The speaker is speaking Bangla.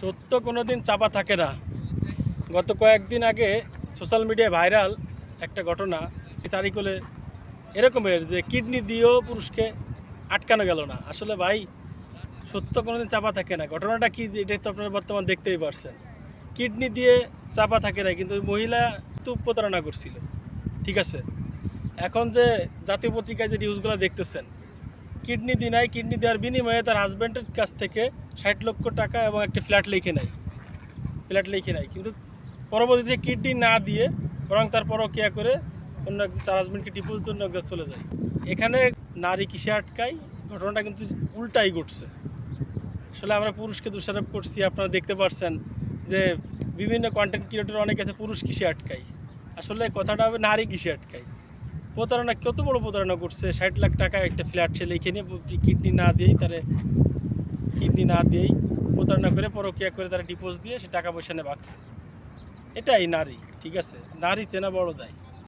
সত্য কোনো দিন চাপা থাকে না। গত কয়েকদিন আগে সোশ্যাল মিডিয়ায় ভাইরাল একটা ঘটনা তারিখলে এরকমের যে কিডনি দিয়েও পুরুষকে আটকানো গেল না। আসলে ভাই, সত্য কোনোদিন চাপা থাকে না। ঘটনাটা কি, এটা তো আপনারা বর্তমান দেখতেই পারছেন। কিডনি দিয়ে চাপা থাকে না, কিন্তু মহিলা তো প্রতারণা করছিল। ঠিক আছে? এখন যে জাতীয় পত্রিকায় যে নিউজগুলো দেখতেছেন কিডনি দি নাই, কিডনি দেওয়ার বিনিময়ে তার হাজব্যান্ডের কাছ থেকে ষাট লক্ষ টাকা এবং একটি ফ্ল্যাট লিখে নেয়। ফ্ল্যাট লিখে নেয়। কিন্তু পরবর্তীতে কিডনি না দিয়ে বরং তার পরকিয়া করে অন্য তার হাজব্যান্ডকে ডিপোজ জন্য চলে যায়। এখানে নারী কিসে আটকায়? ঘটনাটা কিন্তু উল্টাই ঘটছে। আসলে আমরা পুরুষকে দোষারোপ করছি। আপনারা দেখতে পারছেন যে বিভিন্ন কন্টেন্ট ক্রিয়েটর অনেক আছে পুরুষ কিসে আটকায়। আসলে কথাটা হবে নারী কিসে আটকায়। প্রতারণা, কত বড় প্রতারণা করছে? ষাট লাখ টাকা একটা ফ্ল্যাট সে লিখে নিয়ে কিডনি না দিয়েই তারা কিডনি না দিয়েই প্রতারণা করে, পরকিয়া করে তারা ডিপোজ দিয়ে সে টাকা পয়সা নিয়ে ভাগছে। এটাই নারী, ঠিক আছে? নারী চেনা বড় দায়।